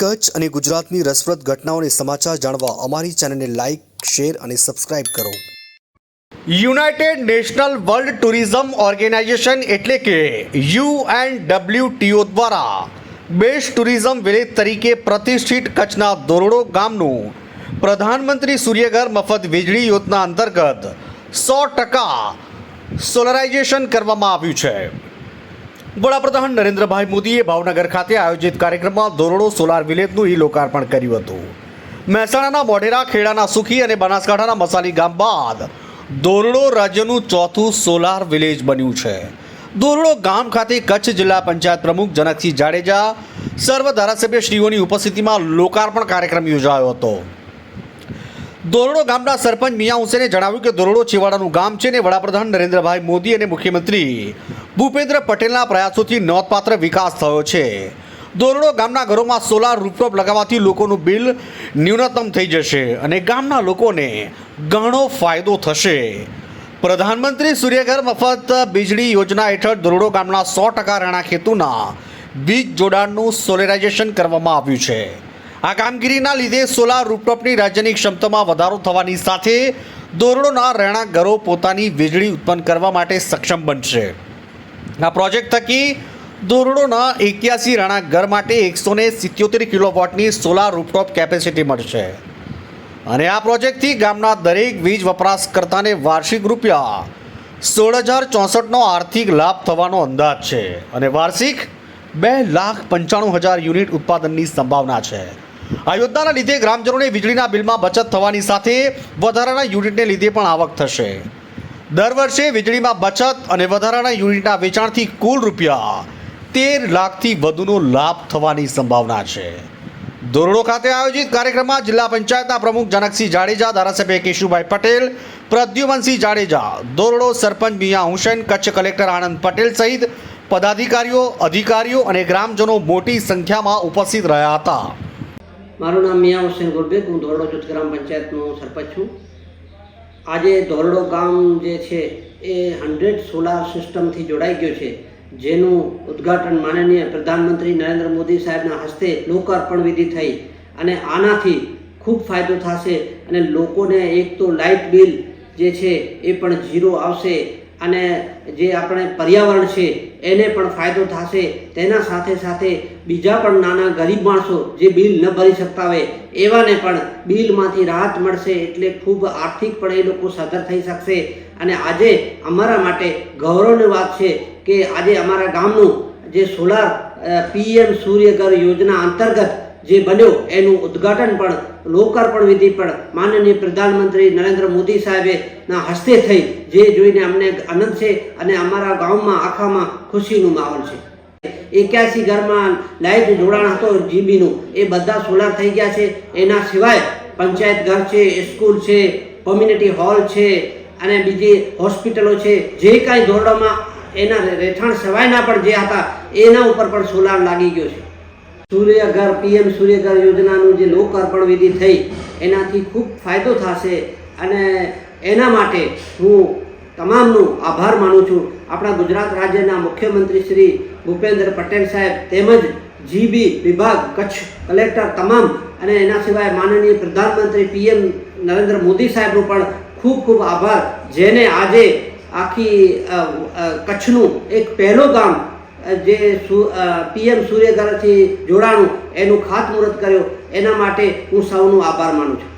કચ્છ અને ગુજરાતની રસપ્રદ ઘટનાઓને સમાચાર જાણવા અમારી ચેનલને લાઇક શેર અને સબસ્ક્રાઇબ કરો. United National World Tourism Organization એટલે કે યુએનડબ્લ્યુટીઓ દ્વારા બેસ્ટ ટુરિઝમ વિલેજ તરીકે પ્રતિષ્ઠિત કચ્છના ધોરડો ગામનું પ્રધાનમંત્રી સૂર્યઘર મફત વીજળી યોજના અંતર્ગત સો ટકા સોલરાઇઝેશન કરવામાં આવ્યું છે. વડાપ્રધાન નરેન્દ્રભાઈ મોદીએ ભાવનગર ખાતે આયોજિત કાર્યક્રમમાં ધોરડો સોલાર વિલેજનું ઈ લોકાર્પણ કર્યું હતું. મહેસાણાના મોઢેરા, ખેડાના સુખી અને બનાસકાંઠાના મસાલી ગામ બાદ ધોરડો રાજ્યનું ચોથું સોલાર વિલેજ બન્યું છે. ધોરડો ગામ ખાતે કચ્છ જિલ્લા પંચાયત પ્રમુખ જનકસિંહ જાડેજા, સર્વ ધારાસભ્યશ્રીઓની ઉપસ્થિતિમાં લોકાર્પણ કાર્યક્રમ યોજાયો હતો. ધોરડો ગામના સરપંચ મિયા હુસેને જણાવ્યું કે ધોરડો છેવાડાનું ગામ છે ને વડાપ્રધાન નરેન્દ્રભાઈ મોદી અને મુખ્યમંત્રી ભૂપેન્દ્ર પટેલના પ્રયાસોથી નોંધપાત્ર વિકાસ થયો છે. દોરડો ગામના ઘરોમાં સોલાર રૂપટોપ લગાવવાથી લોકોનું બિલ ન્યૂનતમ થઈ જશે અને ગામના લોકોને ઘણો ફાયદો થશે. પ્રધાનમંત્રી સૂર્યઘર મફત વીજળી યોજના હેઠળ દોરડો ગામના સો ટકા રહેણા ખેતુના વીજ જોડાણનું સોલેરાઇઝેશન કરવામાં આવ્યું છે. આ કામગીરીના લીધે સોલાર રૂપટોપની રાજ્યની ક્ષમતામાં વધારો થવાની સાથે દોરડોના રહેણાંક ઘરો પોતાની વીજળી ઉત્પન્ન કરવા માટે સક્ષમ બનશે. આ પ્રોજેક્ટ થકી ધોરડોના એક્યાસી ઘર માટે એકસો ને સિત્યોતેર કિલોવોટની સોલાર રૂપટોપ કેપેસિટી મળશે. અને આ પ્રોજેક્ટથી ગામના દરેક વીજ વપરાશકર્તાને વાર્ષિક રૂપિયા સોળ હજાર ચોસઠનો આર્થિક લાભ થવાનો અંદાજ છે. અને વાર્ષિક બે લાખ પંચાણું હજાર યુનિટ ઉત્પાદનની સંભાવના છે. આ યોજનાના લીધે ગ્રામજનોને વીજળીના બિલમાં બચત થવાની સાથે વધારાના યુનિટને લીધે પણ આવક થશે. દર વર્ષે વીજળીમાં બચત અને વધારાના યુનિટના વેચાણથી કુલ રૂપિયા તેર લાખથી વધુનો લાભ થવાની સંભાવના છે. ધોરડો ખાતે આયોજિત કાર્યક્રમમાં જિલ્લા પંચાયતના પ્રમુખ જનકસિંહ જાડેજા, ધારાસભ્ય કેશુભાઈ પટેલ, પ્રદ્યુમનસિંહ જાડેજા, ધોરડો સરપંચ મિયા હુસેન, કચ્છ કલેક્ટર આનંદ પટેલ સહિત પદાધિકારીઓ, અધિકારીઓ અને ગ્રામજનો મોટી સંખ્યામાં ઉપસ્થિત રહ્યા હતા. મારું નામ મિયા હુસેન ગુરબેગ હું ધોરડો જૂથ ગ્રામ પંચાયતનો સરપંચ છું. આજે ધોરડો ગામ જે છે એ હંડ્રેડ સોલાર સિસ્ટમથી જોડાઈ ગયો છે, જેનું ઉદ્ઘાટન માનનીય પ્રધાનમંત્રી નરેન્દ્ર મોદી સાહેબના હસ્તે લોકાર્પણ વિધિ થઈ અને આનાથી ખૂબ ફાયદો થશે અને લોકોને એક તો લાઇટ બિલ જે છે એ પણ ઝીરો આવશે અને જે આપણે પર્યાવરણ છે, એને પણ ફાયદો થશે. તેના સાથે સાથે બીજા પણ નાના ગરીબ માણસો જે બિલ ન ભરી શકતા હોય એવાને પણ બિલમાંથી રાહત મળશે એટલે ખૂબ આર્થિક પણ એ લોકો સધર થઈ શકશે. અને આજે અમારા માટે ગૌરવની વાત છે કે આજે અમારા ગામનું જે સોલાર પીએમ સૂર્યઘર યોજના અંતર્ગત જે બન્યો, એનું ઉદ્ઘાટન પણ, લોકાર્પણ વિધિ પણ માનનીય પ્રધાનમંત્રી નરેન્દ્ર મોદી સાહેબે ના હસ્તે થઈ, જે જોઈને અમને આનંદ છે અને અમારા ગામમાં, આખામાં ખુશીનું માહોલ છે. એક્યાસી ઘરમાં લાઇટ જોડાણ હતો જીબીનું, એ બધા સોલાર થઈ ગયા છે. એના સિવાય પંચાયત ઘર છે, સ્કૂલ છે, કોમ્યુનિટી હોલ છે, અને બીજી હોસ્પિટલો છે. જે કાંઈ ધોરણોમાં એના રહેઠાણ સિવાયના પણ જે હતા, એના ઉપર પણ સોલાર લાગી ગયો છે. સૂર્યઘર, પીએમ સૂર્યઘર યોજનાનું જે લોકાર્પણ વિધિ થઈ, એનાથી ખૂબ ફાયદો થશે અને એના માટે હું તમામનું આભાર માનું છું. આપણા ગુજરાત રાજ્યના મુખ્યમંત્રી શ્રી ભૂપેન્દ્ર પટેલ સાહેબ તેમજ જીબી વિભાગ, કચ્છ કલેક્ટર તમામ અને એના સિવાય માનનીય પ્રધાનમંત્રી પીએમ નરેન્દ્ર મોદી સાહેબનો પણ ખૂબ ખૂબ આભાર. જેને આજે આખી કચ્છનું એક પહેલું ગામ જે પીએમ સૂર્યઘરથી જોડાણું એનું ખાતમુહૂર્ત કર્યો. એના માટે હું સૌનો આભાર માનું છું.